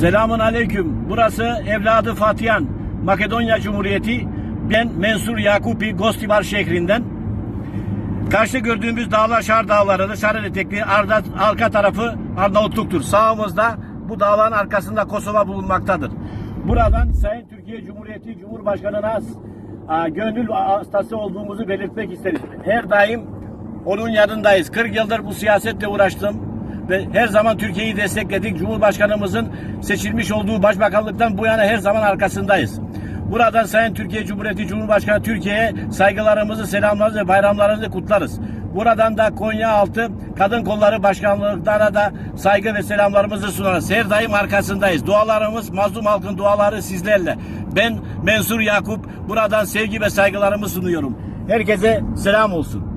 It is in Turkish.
Selamun aleyküm. Burası evladı Fatihan, Makedonya Cumhuriyeti. Ben Mensur Yakupi Gostibar şehrinden. Karşı gördüğümüz dağlar Şar Dağları, Şar etekli arda, arka tarafı Arnavutluk'tur. Sağımızda bu dağların arkasında Kosova bulunmaktadır. Buradan Sayın Türkiye Cumhuriyeti Cumhurbaşkanı'na gönül hastası olduğumuzu belirtmek isteriz. Her daim onun yanındayız. 40 yıldır bu siyasetle uğraştım ve her zaman Türkiye'yi destekledik. Cumhurbaşkanımızın seçilmiş olduğu başbakanlıktan bu yana her zaman arkasındayız. Buradan Sayın Türkiye Cumhuriyeti Cumhurbaşkanı Türkiye'ye saygılarımızı, selamlarımızı bayramlarımızı kutlarız. Buradan da Konyaaltı Kadın Kolları Başkanlıklarına da saygı ve selamlarımızı sunarız. Her daim arkasındayız. Dualarımız, mazlum halkın duaları sizlerle. Ben Mensur Yakup buradan sevgi ve saygılarımı sunuyorum. Herkese selam olsun.